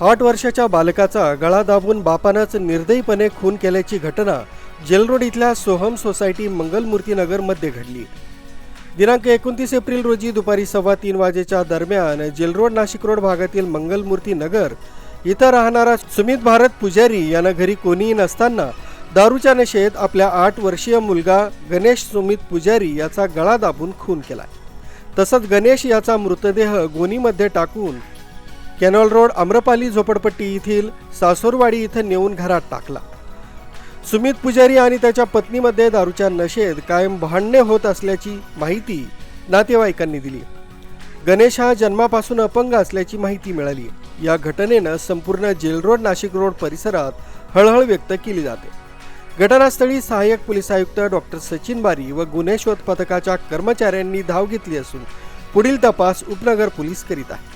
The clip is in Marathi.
आठ वर्षाच्या बालकाचा गळा दाबून बापानंच निर्दयीपणे खून केल्याची घटना जेलरोड इथल्या सोहम सोसायटी मंगलमूर्तीनगरमध्ये घडली. दिनांक एकोणतीस एप्रिल रोजी दुपारी सव्वा तीन वाजेच्या दरम्यान जेलरोड नाशिक रोड भागातील मंगलमूर्ती नगर इथं राहणारा सुमित भारत पुजारी यानं घरी कोणीही नसताना दारूच्या नशेत आपल्या आठ वर्षीय मुलगा गणेश सुमित पुजारी याचा गळा दाबून खून केला. तसंच गणेश याचा मृतदेह गोनीमध्ये टाकून कॅनॉल रोड आम्रपाली झोपडपट्टी येथील सासोरवाडी इथं नेऊन घरात टाकला. सुमित पुजारी आणि त्याच्या पत्नीमध्ये दारूच्या नशेत कायम भांडणे होत असल्याची माहिती नातेवाईकांनी दिली. गणेश हा जन्मापासून अपंग असल्याची माहिती मिळाली. या घटनेनं संपूर्ण जेल रोड नाशिक रोड परिसरात हळहळ व्यक्त केली जाते. घटनास्थळी सहाय्यक पोलीस आयुक्त डॉक्टर सचिन बारी व गुन्हे शोध पथकाच्या कर्मचाऱ्यांनी धाव घेतली असून पुढील तपास उपनगर पोलीस करीत आहे